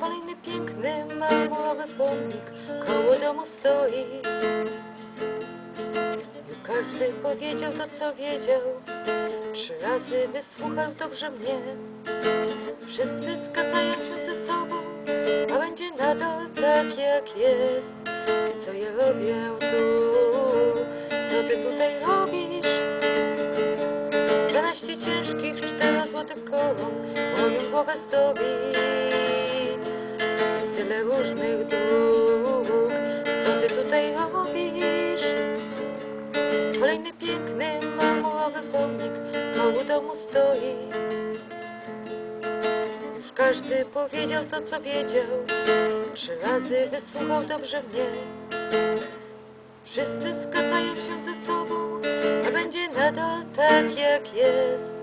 Kolejny piękny marmurowy pomnik koło domu stoi. Już każdy powiedział to, co wiedział, trzy razy wysłuchał dobrze mnie. Wszyscy zgadzają się ze sobą, a będzie nadal tak jak jest. Co ja robię tu? Co ty tutaj robisz? 12 ciężkich, 4 złotych koron głowę zdobi. Tyle różnych dróg, co ty tutaj robisz? Kolejny piękny marmurowy pomnik koło domu stoi. Każdy powiedział to, co wiedział. Trzy razy wysłuchał dobrze mnie. Wszyscy zgadzają się ze sobą, a będzie nadal tak, jak jest.